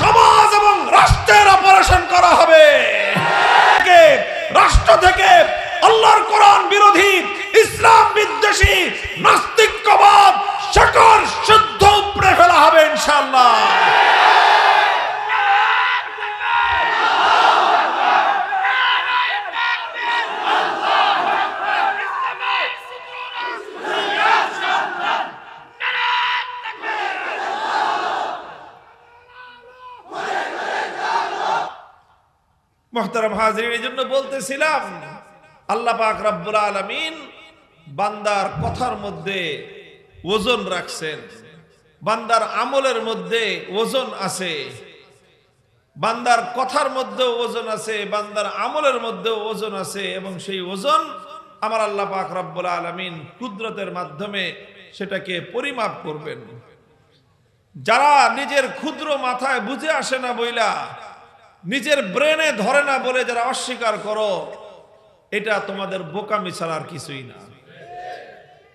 সমাজ এবং রাষ্ট্রের অপারেশন করা হবে। রাষ্ট্র থেকে আল্লাহর কোরআন বিরোধী, ইসলাম বিদ্বেষী নাস্তিক্যবাদ সকল শুদ্ধ উপড়ে ফেলা হবে ইনশাআল্লাহ। মোহতারাম হাজরিন, এই জন্য বলতেছিলাম, আল্লাহ পাক রব্বুল আলমিন বান্দার কথার মধ্যে ওজন রাখছেন, বান্দার আমলের মধ্যে ওজন আছে, বান্দার কথার মধ্যেও ওজন আছে, বান্দার আমলের মধ্যেও ওজন আছে, এবং সেই ওজন আমার আল্লাহ পাক রব্বুল আলমিন কুদরতের মাধ্যমে সেটাকে পরিমাপ করবেন। যারা নিজের ক্ষুদ্র মাথায় বুঝে আসে না বইলা নিজের ব্রেনে ধরে না বলে যারা অস্বীকার করো, এটা তোমাদের বোকামি ছাড়া আর কিছুই না।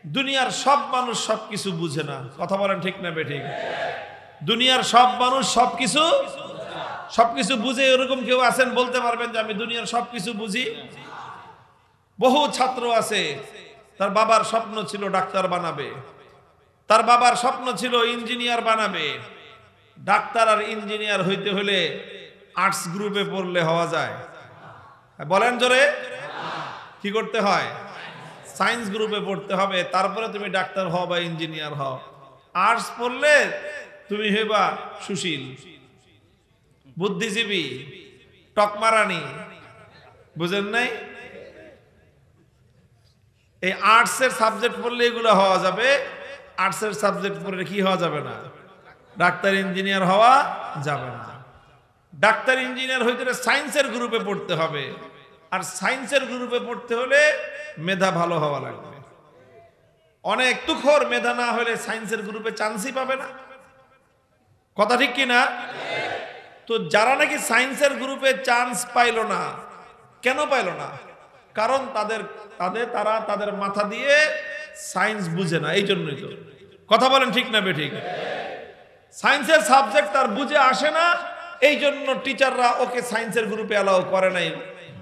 দুনিয়ার সব মানুষ সব কিছু বুঝে না। কথা বলেন ঠিক না বেঠিক? দুনিয়ার সব মানুষ সব কিছু সবকিছু বুঝে এরকম কেউ আছেন বলতে পারবেন যে আমি দুনিয়ার সবকিছু বুঝি? বহু ছাত্র আছে, তার বাবার স্বপ্ন ছিল ডাক্তার বানাবে। তার বাবার স্বপ্ন ছিল ইঞ্জিনিয়ার বানাবে। ডাক্তার আর ইঞ্জিনিয়ার হইতে হলে আর্টস গ্রুপে পড়লে হওয়া যায়। বলেন জোরে। কি করতে হয়? সায়েন্স গ্রুপে পড়তে হবে, তারপরে তুমি ডাক্তার হও বা ইঞ্জিনিয়ার হও। আর্টস পড়লে তুমি হইবা সুশীল, বুদ্ধিজীবী, টকমারানি, বুঝেন নাই? এই আর্টসের সাবজেক্ট পড়লে এগুলো হওয়া যাবে আর্টসের সাবজেক্ট পড়লে কি হওয়া যাবে না? ডাক্তার ইঞ্জিনিয়ার হওয়া যাবে না। ডাক্তার, ইঞ্জিনিয়ার হইতে হলে সায়েন্সের গ্রুপে পড়তে হবে। আর সায়েন্সের গ্রুপে পড়তে হলে মেধা ভালো হওয়া লাগবে। অনেক তুখর মেধা না হলে সায়েন্সের গ্রুপে চান্সই পাবে না। কথা ঠিক কি না? তো যারা নাকি সায়েন্সের গ্রুপে চান্স পাইলো না, কেন পাইলো না? কারণ তাদের তাদের, তারা তাদের মাথা দিয়ে সায়েন্স বুঝে না এই জন্যই তো। কথা বলেন ঠিক না বেঠিক? সায়েন্সের সাবজেক্ট তার বুঝে আসে না এই জন্য টিচাররা ওকে সায়েন্সের গ্রুপে অ্যালাউ করে নাই।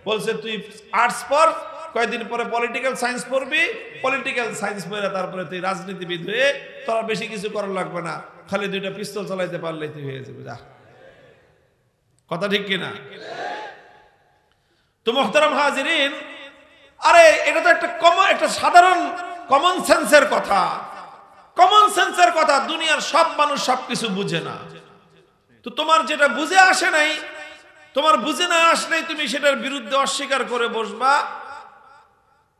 বলছে, তুই আর্টস পড় কয়েকদিন পরে পলিটিক্যাল সায়েন্স পড়বি? পলিটিক্যাল সায়েন্স পড়ে তারপরে তুই রাজনীতিবিদ হয়ে তোরা বেশি কিছু করার লাগবে না। খালি দুইটা পিস্তল চালাইতে পারলে তুই হয়ে যাবে। যা। কথা ঠিক কিনা? তো মোহতারাম হাজিরিন, আরে এটা তো একটা কমন একটা সাধারণ কমন সেন্সের কথা। কমন সেন্সের কথা, দুনিয়ার সব মানুষ সবকিছু বুঝে না। তো তোমার যেটা বুঝে আসে নাই, তোমার বুঝে না আসলেই তুমি সেটার বিরুদ্ধে অস্বীকার করে বসবা,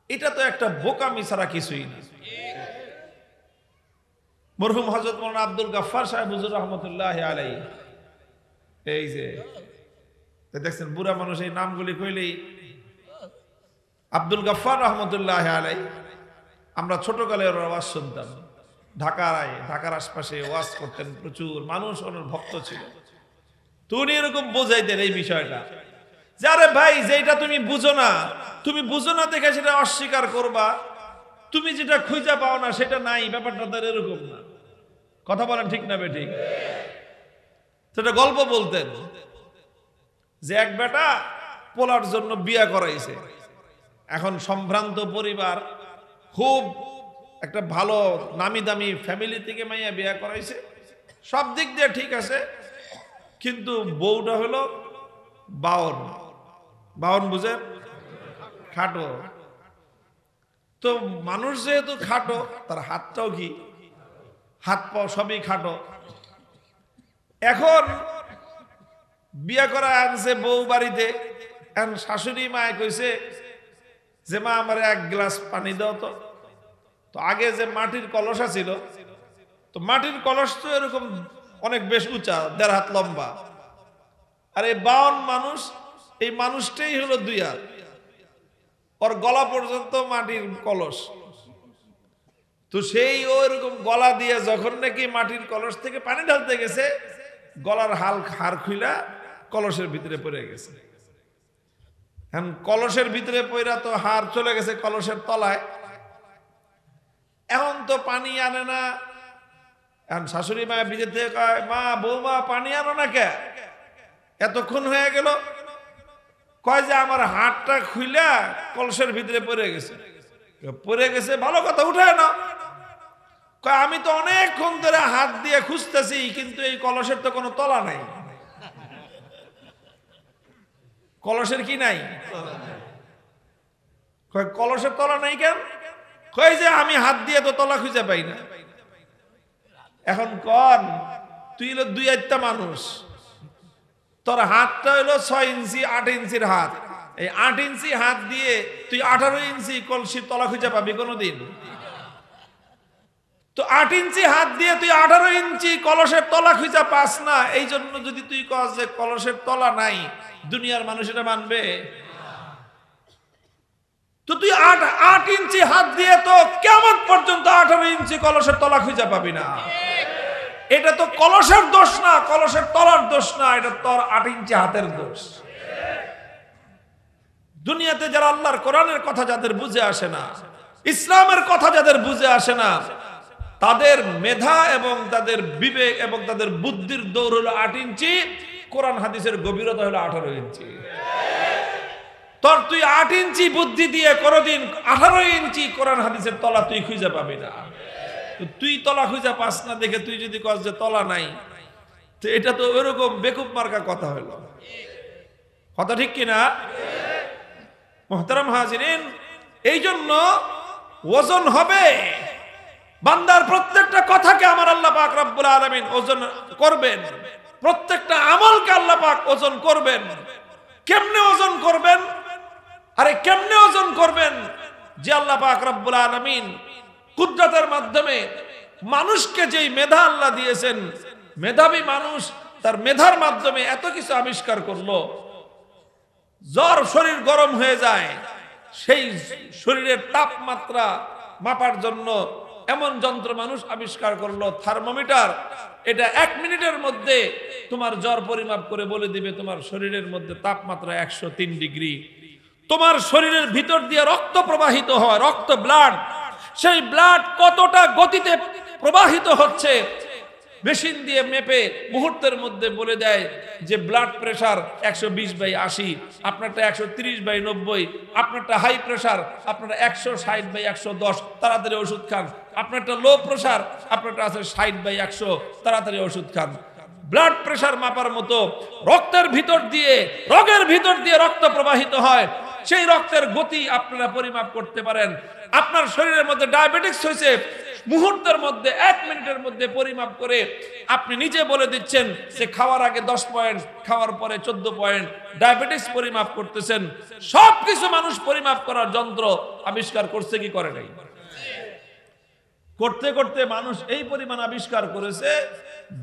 এটা তো একটা বোকামি ছাড়া কিছুই না। মরহুম হজরত মৌলানা আব্দুল গাফার সাহেব রহমতুল্লাহ আলাই এই যে দেখছেন বুড়া মানুষ এই নামগুলি কইলেই আব্দুল গাফার রহমতুল্লাহ আলাই আমরা ছোটকালে ওর আওয়াজ শুনতাম। ঢাকায় ঢাকার আশপাশে ওয়াজ করতেন প্রচুর, মানুষ ওনার ভক্ত ছিল। তুমি এরকম বোঝাইতেন এই বিষয়টা। যারে ভাই যেটা তুমি বুঝো না, তুমি বুঝো না দেখে সেটা অস্বীকার করবা। তুমি যেটা খুঁজে পাও না, সেটা নাই, ব্যাপারটা তার এরকম না। কথা বলেন ঠিক না বেঠিক? সেটা গল্প বলতেন, যে এক বেটা পোলার জন্য বিয়া করাইছে। এখন সম্ভ্রান্ত পরিবার, খুব একটা ভালো নামি দামি ফ্যামিলি থেকে মাইয়া বিয়া করাইছে। সব দিক দিয়ে ঠিক আছে, কিন্তু বউটা হলো বাউন বাউন বুঝেন? খাটো। তো মানুষ যেহেতু খাটো, তার হাতটাও কি হাত পাও সবই খাটো। এখন বিয়ে করা আনছে বউ বাড়িতে, এখন শাশুড়ি মায় কইছে যে, মা, আমার এক গ্লাস পানি দাও তো। তো আগে যে মাটির কলসা ছিল, তো মাটির কলস তো এরকম অনেক বেশ উঁচা, দেড় হাত লম্বা। আর এই বাউন মানুষ, এই মানুষটাই হলো দুই হাত ওর গলা পর্যন্ত মাটির কলস। তো সেই ওরকম গলা দিয়ে যখন নাকি মাটির কলস থেকে পানি ঢালতে গেছে, গলার হাল হার খুইলা কলসের ভিতরে পড়ে গেছে। এখন কলসের ভিতরে পইরা তো হার চলে গেছে কলসের তলায়। এখন তো পানি আনে না। এখন শাশুড়ি মা বিদেশ থেকে কয়, মা, বৌমা, পানি আনো না কে? এতক্ষণ হয়ে গেল। কয় যে, আমার হাতটা খুইলা কলসের ভিতরে পড়ে গেছে। পড়ে গেছে, ভালো কথা, উঠে না কয়, আমি তো অনেকক্ষণ ধরে হাত দিয়ে খুঁজতেছি, কিন্তু এই কলসের তো কোনো তলা নাই। কলসের কি নাই? কলসের তলা নাই কেন? কয় যে আমি হাত দিয়ে তো তলা খুঁজে পাই না। এখন কন, তুই হলো দুই একটা মানুষ। তোর হাতটা হলো ছয় ইঞ্চি, আট ইঞ্চির হাত। এই আট ইঞ্চি হাত দিয়ে তুই আঠারো ইঞ্চি কলসির তলা খুঁজে পাবি কোনোদিন। তো আট ইঞ্চি হাত দিয়ে তুই আঠারো ইঞ্চি কলসের তলা খুঁজে পাস না এই জন্য যদি তুই কস যে কলসের তলা নাই, দুনিয়ার মানুষ এটা মানবে? তো তুই আট আট ইঞ্চি হাত দিয়ে তো কেমন পর্যন্ত আঠারো ইঞ্চি কলসের তলা খুঁজে পাবি না। এটা তো কলসের দোষ না, কলসের তলার দোষ না, এটা তোর আট ইঞ্চি হাতের দোষ। দুনিয়াতে যারা আল্লাহর কোরআনের কথা যাদের বুঝে আসে না, ইসলামের কথা যাদের বুঝে আসে না, তাদের মেধা এবং তাদের বিবেক এবং তাদের বুদ্ধির দৌড় হলো আট ইঞ্চি, কোরআন হাদিসের গভীরতা হলো আঠারো ইঞ্চি। তোর তুই আট ইঞ্চি বুদ্ধি দিয়ে কোনোদিন আঠারো ইঞ্চি কোরআন হাদিসের তলা তুই খুঁজে পাবি না। তুই তলা খুঁজে পাস না দেখে তুই যদি কস যে তলা নাই, তো এটা তো ওইরকম বেকুব মার্কা কথা হলো কথা ঠিক কিনা? মোহতারাম হাজিরিন এই জন্য ওজন হবে। বান্দার প্রত্যেকটা কথাকে আমার আল্লাহ পাক রব্বুল আলামিন ওজন করবেন। প্রত্যেকটা আমলকে আল্লাহ পাক ওজন করবেন। কেমনে ওজন করবেন? আরে কেমনে ওজন করবেন? যে আল্লাহ পাক আলামিন কুদরতের মাধ্যমে মানুষকে যেই মেধা আল্লাহ দিয়েছেন, মেধাবী মানুষ তার মেধার মাধ্যমে এত কিছু আবিষ্কার করল। জ্বর শরীর গরম হয়ে যায়, সেই শরীরের তাপমাত্রা মাপার জন্য এমন যন্ত্র মানুষ আবিষ্কার করল, থার্মোমিটার। এটা এক মিনিটের মধ্যে তোমার জ্বর পরিমাপ করে বলে দিবে, তোমার শরীরের মধ্যে তাপমাত্রা একশো তিন ডিগ্রি। তোমার শরীরের ভিতর দিয়ে রক্ত প্রবাহিত হয়, রক্ত ব্লাড সেই ব্লাড কতটা গতিতে প্রবাহিত হচ্ছে মেশিন দিয়ে মেপে মুহূর্তের মধ্যে বলে দেয় যে ব্লাড প্রেশার একশো বিশ বাই আশি, আপনারটা একশো তিরিশ বাই নব্বই, আপনারটা হাই প্রেশার আপনারটা একশো ষাট বাই একশো দশ, তাড়াতাড়ি ওষুধ খান। আপনারটা লো প্রেশার আপনারটা আছে ষাট বাই একশো, তাড়াতাড়ি ওষুধ খান। ব্লাড প্রেশার মাপার মতো রক্তের ভিতর দিয়ে, রগের ভিতর দিয়ে রক্ত প্রবাহিত হয় সেই রক্তের গতি আপনারা পরিমাপ করতে পারেন। আপনার শরীরের মধ্যে ডায়াবেটিক্স হয়েছে মুহূর্তের মধ্যে, এক মিনিটের মধ্যে পরিমাপ করে আপনি নিজে বলে দিচ্ছেন যে খাওয়ার আগে দশ পয়েন্ট, খাওয়ার পরে চোদ্দ পয়েন্ট ডায়াবেটিক্স পরিমাপ করতেছেন। সব কিছু মানুষ পরিমাপ করার যন্ত্র আবিষ্কার করছে কি করে নাই? করতে করতে মানুষ এই পরিমাণ আবিষ্কার করেছে,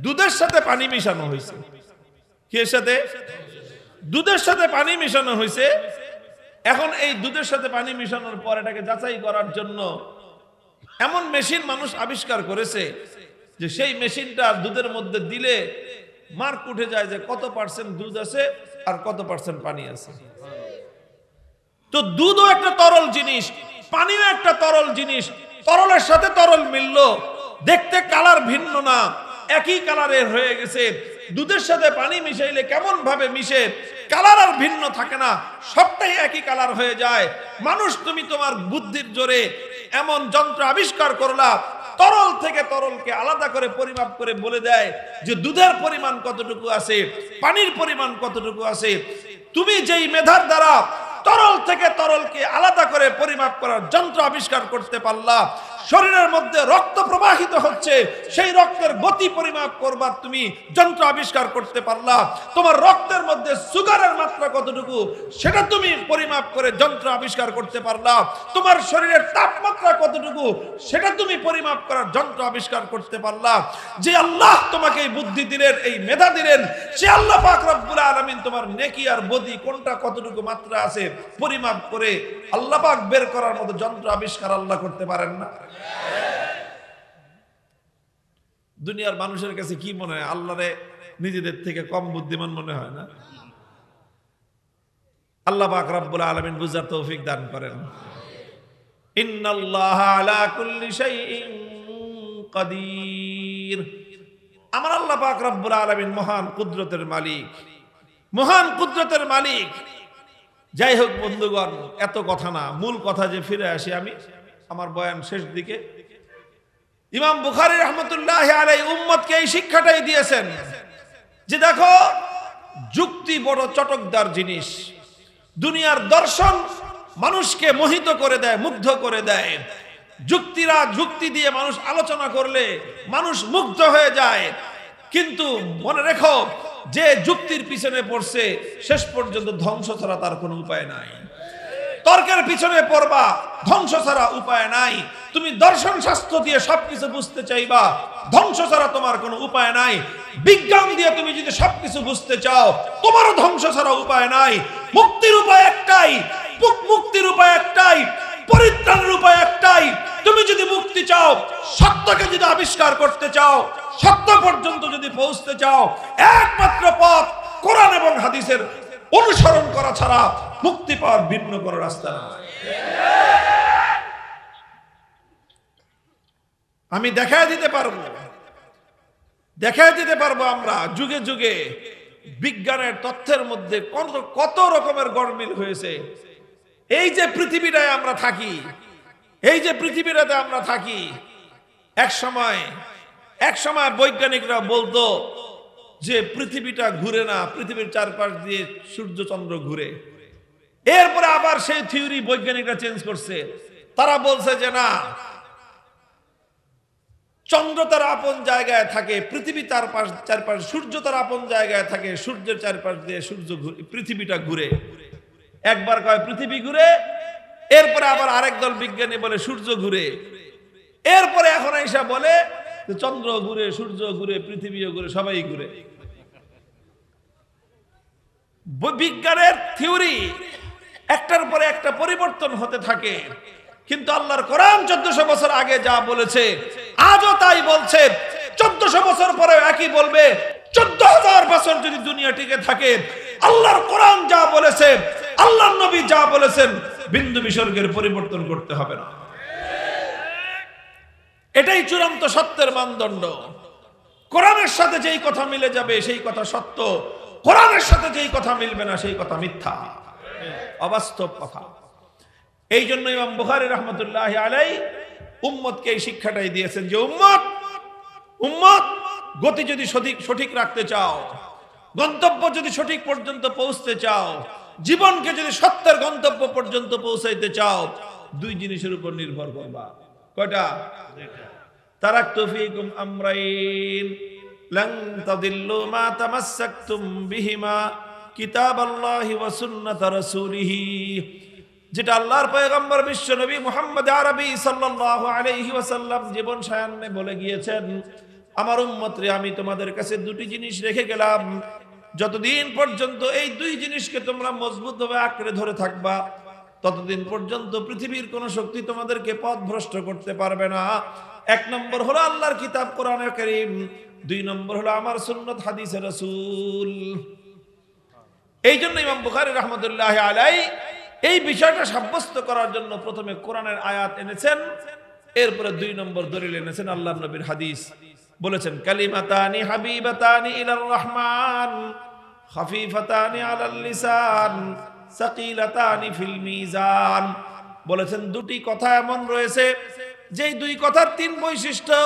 দুধের সাথে পানি মিশানো হয়েছে কি সাথে? দুধের সাথে পানি মিশানো হয়েছে এখন এই দুধের সাথে পানি মিশানোর পর এটাকে যাচাই করার জন্য এমন মেশিন মানুষ আবিষ্কার করেছে যে সেই মেশিনটা দুধের মধ্যে দিলে মার্ক উঠে যায় যে কত পার্সেন্ট দুধ আছে আর কত পার্সেন্ট পানি আছে। তো দুধও একটা তরল জিনিস, পানিও একটা তরল জিনিস, তরলের সাথে তরল মিলল। দেখতে কালার ভিন্ন না, একই কালারের হয়ে গেছে। দুধের সাথে পানি মিশাইলে কেমন ভাবে মিশে? কালার আর ভিন্ন থাকে না, সবটাই একই কালার হয়ে যায়। মানুষ, তুমি তোমার বুদ্ধির জোরে এমন যন্ত্র আবিষ্কার করলা, তরল থেকে তরলকে আলাদা করে পরিমাপ করে বলে দেয় যে দুধের পরিমাণ কতটুকু আছে, পানির পরিমাণ কতটুকু আছে। তুমি যেই মেধার দ্বারা তরল থেকে তরলকে আলাদা করে পরিমাপ করার যন্ত্র আবিষ্কার করতে পারলা শরীরের মধ্যে রক্ত প্রবাহিত হচ্ছে, সেই রক্তের গতি পরিমাপ করবার তুমি যন্ত্র আবিষ্কার করতে পারলা। তোমার রক্তের মধ্যে সুগারের মাত্রা কতটুকু, সেটা তুমি পরিমাপ করে যন্ত্র আবিষ্কার করতে পারলা। তোমার শরীরের তাপমাত্রা কতটুকু, সেটা তুমি পরিমাপ করার যন্ত্র আবিষ্কার করতে পারলা। যে আল্লাহ তোমাকে এই বুদ্ধি দিলেন, এই মেধা দিলেন, সে আল্লাহ পাক আলামিন তোমার নেকি আর বদি কোনটা কতটুকু মাত্রা আছে, পরিমাপ করে আল্লাহ পাক বের করার মতো যন্ত্র আবিষ্কার আল্লাহ করতে পারেন না। দুনিয়ার মানুষের কাছে কি মনে হয়? আল্লাহরে নিজেদের থেকে কম বুদ্ধিমান মনে হয় না? আল্লাহ পাক রব্বুল আলামিন বুঝার তৌফিক দান করেন। ইন্নাল্লাহ আলা কুল্লি শাইইন আমার আল্লাহ পাক রব্বুল আলামিন মহান কুদরতের মালিক। মহান কুদরতের মালিক। যাই হোক বন্ধুগণ, এত কথা না। মূল কথা যে ফিরে আসি আমি, আমার বয়ান শেষ দিকে। ইমাম বুখারী রহমতুল্লাহ আলাই উম্মতকে এই শিক্ষাটাই দিয়েছেন যে দেখো, যুক্তি বড় চটকদার জিনিস। দুনিয়ার দর্শন মানুষকে মোহিত করে দেয়, মুগ্ধ করে দেয়। যুক্তিরা যুক্তি দিয়ে মানুষ আলোচনা করলে মানুষ মুগ্ধ হয়ে যায়। কিন্তু মনে রেখো, যে যুক্তির পিছনে পড়ছে, শেষ পর্যন্ত ধ্বংস ছাড়া তার কোনো উপায় নাই। তর্কের পিছনে পড়বা। ধ্বংস ছাড়া উপায় নাই। তুমি দর্শন শাস্ত্র দিয়ে সবকিছু বুঝতে চাইবা। ধ্বংস ছাড়া তোমার কোনো উপায় নাই। বিজ্ঞান দিয়ে তুমি যদি সবকিছু বুঝতে চাও, তোমারও ধ্বংস ছাড়া উপায় নাই। মুক্তির উপায় একটাই। মুক্তির উপায় একটাই। পরিত্রাণের উপায় একটাই। তুমি যদি মুক্তি চাও, সত্যকে যদি আবিষ্কার করতে চাও, সত্য পর্যন্ত যদি পৌঁছতে চাও, একমাত্র পথ কোরআন এবং হাদিসের অনুসরণ করা ছাড়া মুক্তি পাওয়ার ভিন্ন কোনো রাস্তা নাই। আমি দেখায় দিতে পারব, দেখায় দিতে পারব আমরা যুগে যুগে বিজ্ঞানের তথ্যের মধ্যে কত কত রকমের গরমিল হয়েছে। এই যে পৃথিবীটায় আমরা থাকি, এই যে পৃথিবীটাতে আমরা থাকি, এক সময় এক সময় বৈজ্ঞানিকরা বলতো যে পৃথিবীটা ঘুরে না, পৃথিবীর চারপাশ দিয়ে সূর্য চন্দ্র ঘুরে। এরপরে আবার সেই থিওরি বৈজ্ঞানিকরা চেঞ্জ করছে। তারা বলছে যে না, চন্দ্র তার আপন জায়গায় থাকে, পৃথিবী তার পাশ, চারপাশ, সূর্য তার আপন জায়গায় থাকে, সূর্যের চারপাশ দিয়ে সূর্য পৃথিবীটা ঘুরে। একবার কয়, পৃথিবী ঘুরে, এরপরে আবার আরেক দল বিজ্ঞানী বলে সূর্য ঘুরে। এরপরে এখন এসে বলে চন্দ্র ঘুরে, সূর্য ঘুরে, পৃথিবীও ঘুরে, সবাই ঘুরে। বিজ্ঞানের থিওরি একটার পরে একটা পরিবর্তন হতে থাকে। কিন্তু আল্লাহর কোরআন চোদ্দশো বছর আগে যা বলেছে, আজও তাই বলছে। চোদ্দশো বছর পরে একই বলবে, চোদ্দ হাজার বছর যদি দুনিয়া টিকে থাকে, আল্লাহর কোরআন যা বলেছে, আল্লাহর নবী যা বলেছেন, বিন্দু বিসর্গের পরিবর্তন করতে হবে না। এটাই চূড়ান্ত সত্যের মানদণ্ড। কোরআনের সাথে যেই কথা মিলে যাবে, সেই কথা সত্য। কোরআনের সাথে যেই কথা মিলবে না, সেই কথা মিথ্যা। অবাস্তব কথা। এই জন্য ইমাম বুখারী রহমতুল্লাহ আলাই উম্মতকে এই শিক্ষাটাই দিয়েছেন যে, উম্মত উম্মত, গতি যদি সঠিক সঠিক রাখতে চাও, গন্তব্য যদি সঠিক পর্যন্ত পৌঁছতে চাও, জীবনকে যদি সত্যের গন্তব্য পর্যন্ত পৌঁছাইতে চাও, দুই জিনিসের উপর নির্ভর করবা। কয়টা? তারাক্তু ফীকুম আমরাইন, লান তাদিল্লু মা তামাসসাকতুম বিহিমা। কিতাবাল্লাহি ওয়া সুন্নাত রাসূলিহি, যেটা আল্লাহর পয়গম্বর বিশ্ব নবী মুহাম্মদ আরবি সাল্লাল্লাহু আলাইহি ওয়াসাল্লাম জীবন সায়ান্নে বলে গিয়েছেন, আমার উম্মতরে, আমি তোমাদের কাছে দুটি জিনিস রেখে গেলাম। যতদিন পর্যন্ত এই দুই জিনিসকে তোমরা মজবুতভাবে আঁকড়ে ধরে থাকবা, ততদিন পর্যন্ত পৃথিবীর কোন শক্তি তোমাদেরকে পথ ভ্রষ্ট করতে পারবে না। এক নম্বর হলো আল্লাহর কিতাব কোরআনে করিম, দুই নম্বর হলো আমার সুন্নত হাদিসে রসুল। এই জন্য ইমাম বুখারী রহমতুল্লাহ আলাই এই বিষয়টা সাব্যস্ত করার জন্য প্রথমে কোরআনের আয়াত এনেছেন, এরপরে দুই নম্বর দলিল এনেছেন, আল্লাহ নবীর হাদিস। বলেছেন, কালিমাতানি হাবিবাতানি ইলার রহমান, খাফিফাতানি আলাল লিসান, সাকিলাতানি ফিল মিজান। বলেছেন, দুটি কথা এমন রয়েছে, যেই দুই কথার তিন বৈশিষ্ট্য।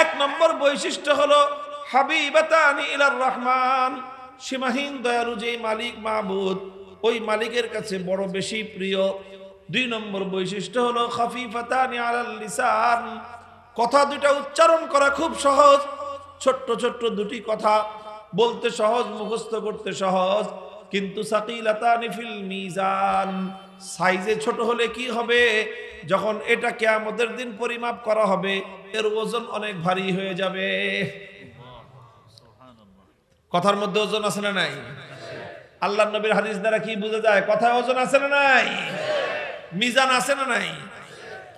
এক নম্বর বৈশিষ্ট্য হলো, হাবিবাতানি ইলার রহমান সীমাহীন দয়ালু যেই মালিক মাহবুদ ওই মালিকের কাছে বড় বেশি প্রিয়। দুই নম্বর বৈশিষ্ট্য হলো, খাফিফাতানি কথা দুটা উচ্চারণ করা খুব সহজ। ছোট্ট ছোট্ট দুটি কথা, বলতে সহজ, মুখস্থ করতে সহজ। কিন্তু সাইজে ছোট হলে কি হবে? যখন এটা কেয়ামতের দিন পরিমাপ করা হবে, এর ওজন অনেক ভারী হয়ে যাবে। কথার মধ্যে ওজন আছে না নাই? আল্লাহ নবীর হাদিস দ্বারা কি বোঝা যায়? কথায় ওজন আছে না নাই? মিজান আছে না নাই?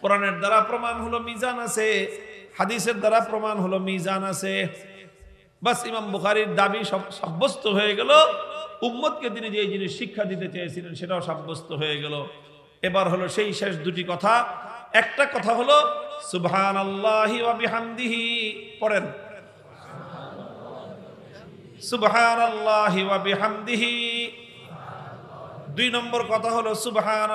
কোরআনের দ্বারা প্রমাণ হলো মিজান আছে, হাদিসের দ্বারা প্রমাণ হলো মিজান আছে। বাস ইমাম বুখারীর দাবি সব সাব্যস্ত হয়ে গেল। উম্মতকে তিনি যে জিনিস শিক্ষা দিতে চেয়েছিলেন, সেটাও সাব্যস্ত হয়ে গেল। এবার হলো সেই শেষ দুটি কথা। একটা কথা হলো সুবহান আল্লাহি পড়েন। দুই নম্বর কথা হলো সুবহান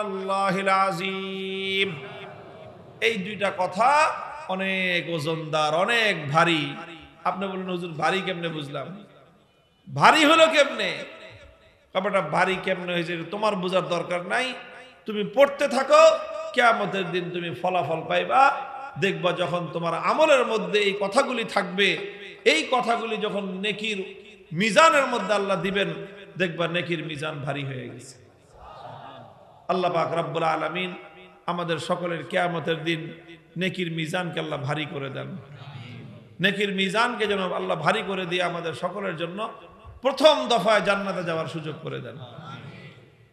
এই দুইটা কথা অনেক ওজনদার, অনেক ভারী। আপনি বললেন ভারী কেমনে বুঝলাম? ভারী হলো কেমনে? ব্যাপারটা ভারী কেমনে হয়েছে তোমার বোঝার দরকার নাই। তুমি পড়তে থাকো, কেয়ামতের দিন তুমি ফলাফল পাইবা। দেখবা যখন তোমার আমলের মধ্যে এই কথাগুলি থাকবে, এই কথাগুলি যখন নেকির মিজানের মধ্যে আল্লাহ দিবেন, দেখবা নেকির মিজান ভারী হয়ে গেছে। আল্লাহ পাক রব্বুল আলামিন আমাদের সকলের কেয়ামতের দিন নেকির মিজানকে আল্লাহ ভারী করে দেন। নেকির মিজানকে যেন আল্লাহ ভারী করে দিয়ে আমাদের সকলের জন্য প্রথম দফায় জান্নাতে যাওয়ার সুযোগ করে দেন।